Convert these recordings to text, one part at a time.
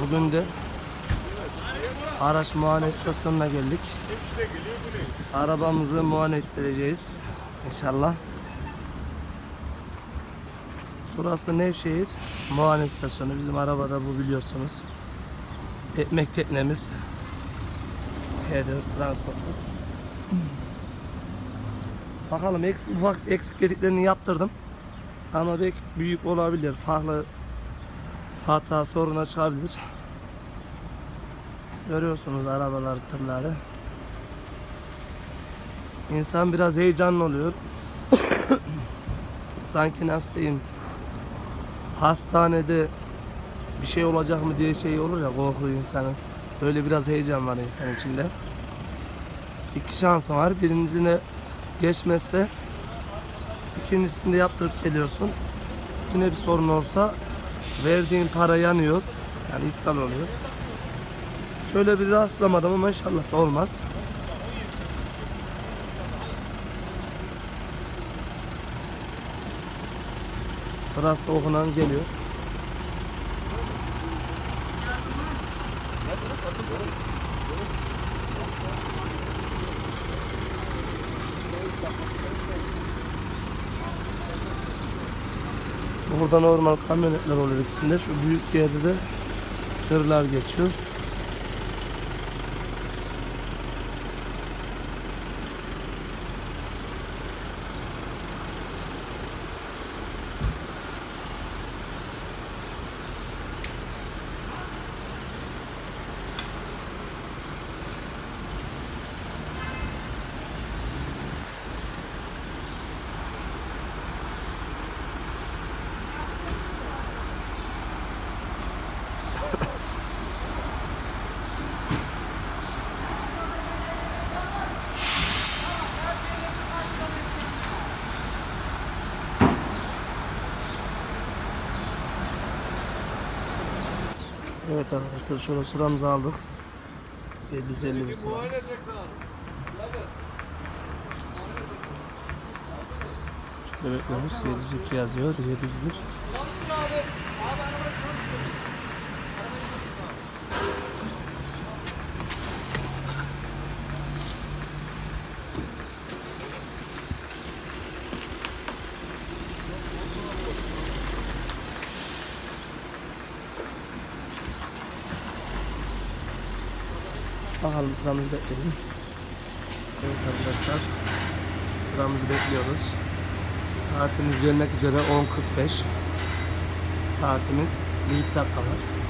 Bugün de araç muayene istasyonuna geldik. Arabamızı muayene ettireceğiz inşallah. Burası Nevşehir muayene istasyonu. Bizim arabada bu biliyorsunuz. Ekmek teknemiz. T4 transportu. Bakalım eksik, ufak eksikliklerini yaptırdım. Ama belki büyük olabilir. Farklı hata soruna çıkabilir. Görüyorsunuz arabalar, tırları. İnsan biraz heyecanlı oluyor. Sanki nasıl diyeyim hastanede bir şey olacak mı diye şey olur ya korku insanın. Böyle biraz heyecan var insan içinde. İki şansın var. Birincisine geçmezse ikincisinde yaptırıp geliyorsun. Yine bir sorun olsa verdiğin para yanıyor. Yani iptal oluyor. Şöyle bir rastlamadım ama inşallah da olmaz. Sırası okunan geliyor. Burada normal kamyonetler oluyor ikisinde. Şu büyük yerde de tırlar geçiyor. Evet arkadaşlar şöyle sıramızı aldık. 750 bir sıramız. Şöyle bekliyoruz. 702 yazıyor. 701. Bakalım sıramızı bekleyelim. Evet arkadaşlar sıramızı bekliyoruz. Saatimiz gelmek üzere 10.45 Saatimiz 1 dakika var.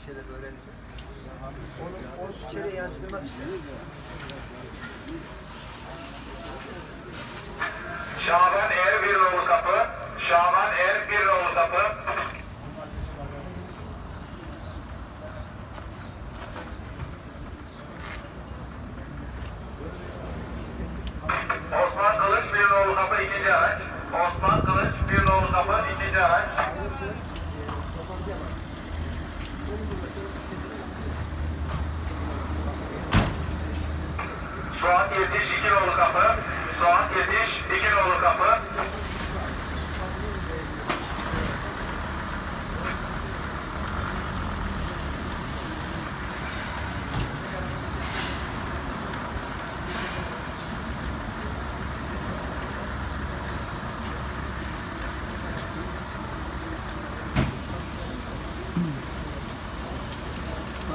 Bir şeyler öğrensin. Onu, onu içeriye yansıtmak işte. kapı. Soğan yetiş. İki nolu kapı.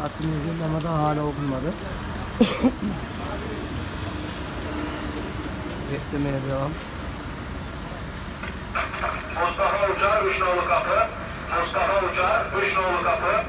Aklım ama da hala okunmadı. Beklemeye devam. Mustafa Uçar 3 nolu kapı. Mustafa Uçar 3 nolu kapı.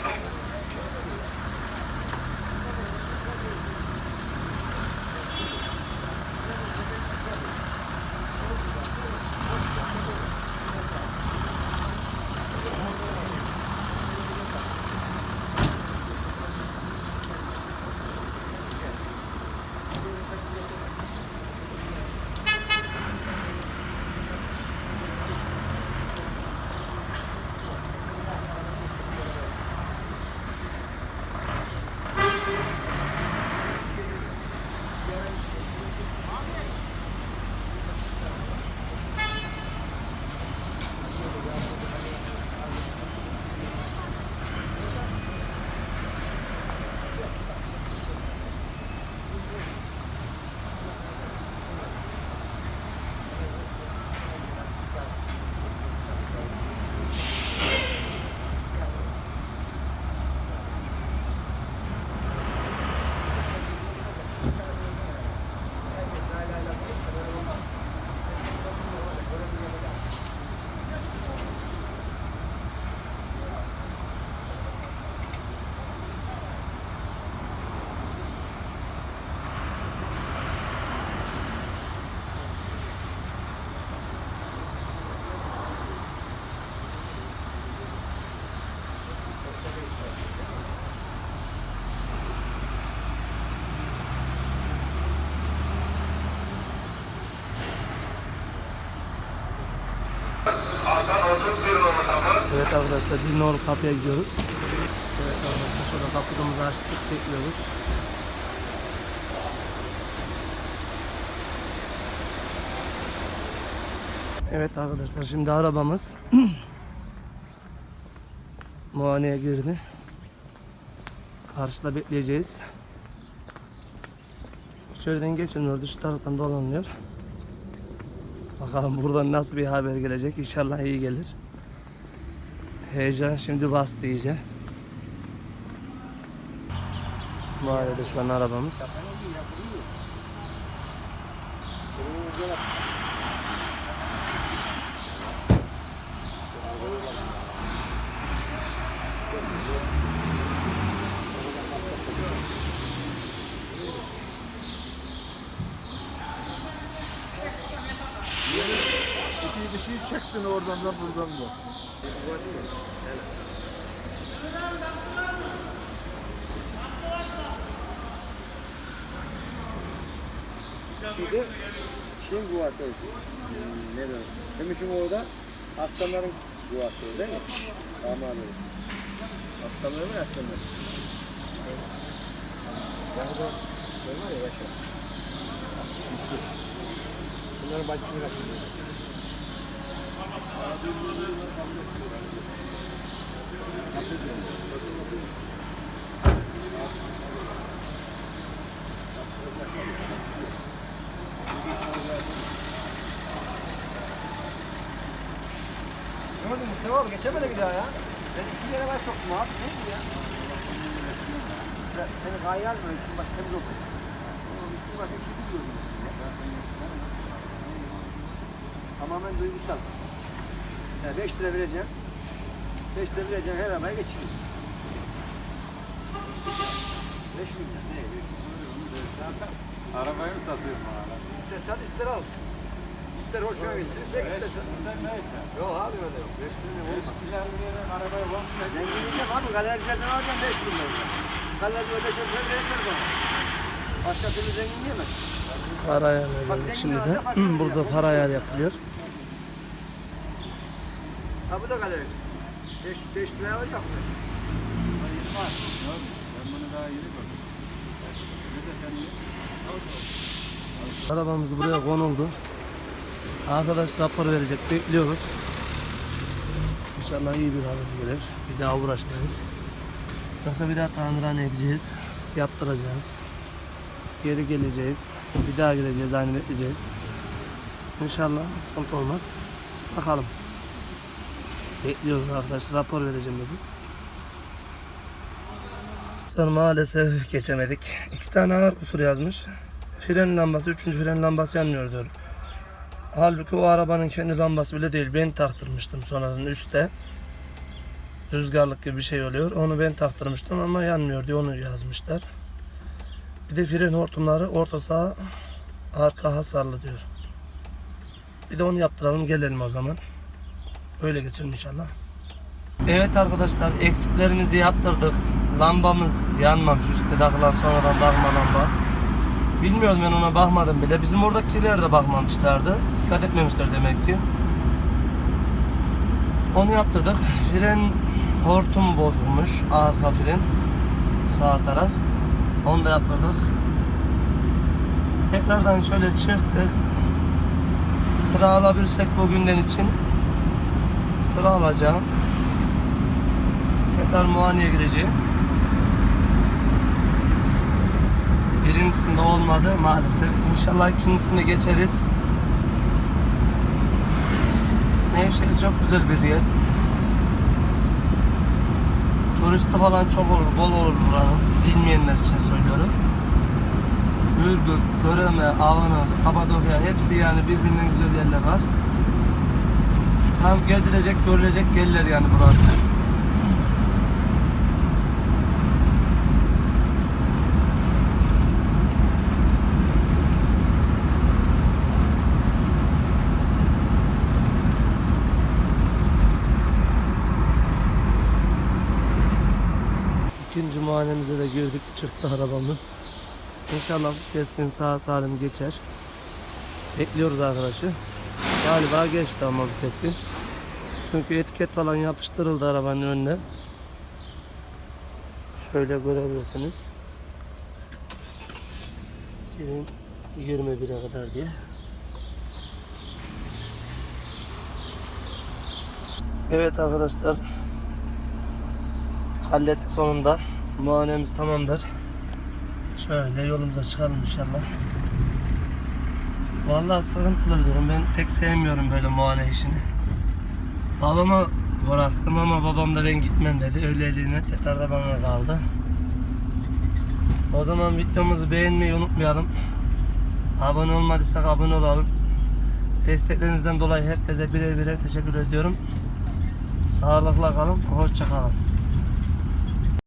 Evet arkadaşlar bir nol kapıya gidiyoruz. Evet arkadaşlar şurada kapımızı açtık bekliyoruz. Evet arkadaşlar şimdi arabamız muayeneye girdi. Karşıda bekleyeceğiz. Şuradan geçilmiyor, dış taraftan dolanıyor. Bakalım buradan nasıl bir haber gelecek. İnşallah iyi gelir. Heyecan şimdi bastı iyice. Mahallede şu an arabamız. Bir şey çektin oradan da buradan da. Şimdi şeyin guvası. Hmm, ne diyor? Demişim orada aslanların guvası değil mi? Aman Aslanları mı aslanlar? Yani bu ne var ya başka? Bunların bacısını kaçırıyor. Oldu Mustafa abi geçemedi bir daha ya. Ben iki kere baş soktum abi. Ne bu ya? Sen- Seni gaye almıyor. İkin baş temiz oldu. İkin baş iki biliyorum. Tamamen duygusal. Yani 5 lira vereceğim. 5 lira vereceğim her arabaya geçeyim. 5 milyon. Ne? Arabayı mı satıyorsun hala? İster sat ister al. İster hoşuna gitsin ister gitmesin. Sen neyse. Yok abi öyle yok. 5 milyon olmaz. Güzel bir yere arabaya bakmıyor. Zenginleyeceğim abi. Galericilerden alacağım 5 milyon. Galericiler 5 milyon verirler bana. Başka türlü zenginleyemez. Para ayarı yapıyoruz şimdi de. Burada para ayarı yapılıyor. Ha bu da galeri. 5 5 liraya alacak mı? Var. Yok. Ben bunu daha yeni gördüm. Ne de sen iyi. Arabamız buraya konuldu. Arkadaş rapor verecek. Bekliyoruz. İnşallah iyi bir haber gelir. Bir daha uğraşmayız. Yoksa bir daha tamirhaneye gideceğiz. Yaptıracağız. Geri geleceğiz. Bir daha geleceğiz. Aynı bekleyeceğiz. İnşallah sıkıntı olmaz. Bakalım. Bekliyoruz arkadaşlar. Rapor vereceğim dedi. Arkadaşlar maalesef geçemedik. İki tane ağır kusur yazmış. Fren lambası, üçüncü fren lambası yanmıyor diyor. Halbuki o arabanın kendi lambası bile değil. Ben taktırmıştım sonradan üstte. Rüzgarlık gibi bir şey oluyor. Onu ben taktırmıştım ama yanmıyor diye onu yazmışlar. Bir de fren hortumları orta sağ arka hasarlı diyor. Bir de onu yaptıralım gelelim o zaman. Öyle geçelim inşallah. Evet arkadaşlar eksiklerimizi yaptırdık. Lambamız yanmamış üstte takılan sonradan takma lamba. Bilmiyorum ben ona bakmadım bile. Bizim oradakiler de bakmamışlardı. Dikkat etmemişler demek ki. Onu yaptırdık. Fren hortum bozulmuş. Arka fren. Sağ taraf. Onu da yaptırdık. Tekrardan şöyle çıktık. Sıra alabilirsek bugünden için sıra alacağım. Tekrar muayeneye gireceğim. Birincisinde olmadı maalesef. İnşallah ikincisinde geçeriz. Nevşehir çok güzel bir yer. Turisti falan çok olur, bol olur buranın. Bilmeyenler için söylüyorum. Ürgüp, Göreme, Avanos, Kapadokya hepsi yani birbirinden güzel yerler var. Tam gezilecek, görülecek yerler yani burası. İkinci muayenemize de girdik çıktı arabamız. İnşallah keskin sağ salim geçer. Bekliyoruz arkadaşı. Galiba geçti ama bu keskin. Çünkü etiket falan yapıştırıldı arabanın önüne. Şöyle görebilirsiniz. 2021'e kadar diye. Evet arkadaşlar. Hallettik sonunda. Muayenemiz tamamdır. Şöyle yolumuza çıkalım inşallah. Vallahi sıkıntılı bir durum. Ben pek sevmiyorum böyle muayene işini. Babama bıraktım ama babam da ben gitmem dedi. Öyleliğine tekrar da bana kaldı. O zaman videomuzu beğenmeyi unutmayalım. Abone olmadıysak abone olalım. Desteklerinizden dolayı herkese birer birer teşekkür ediyorum. Sağlıkla kalın, hoşça kalın.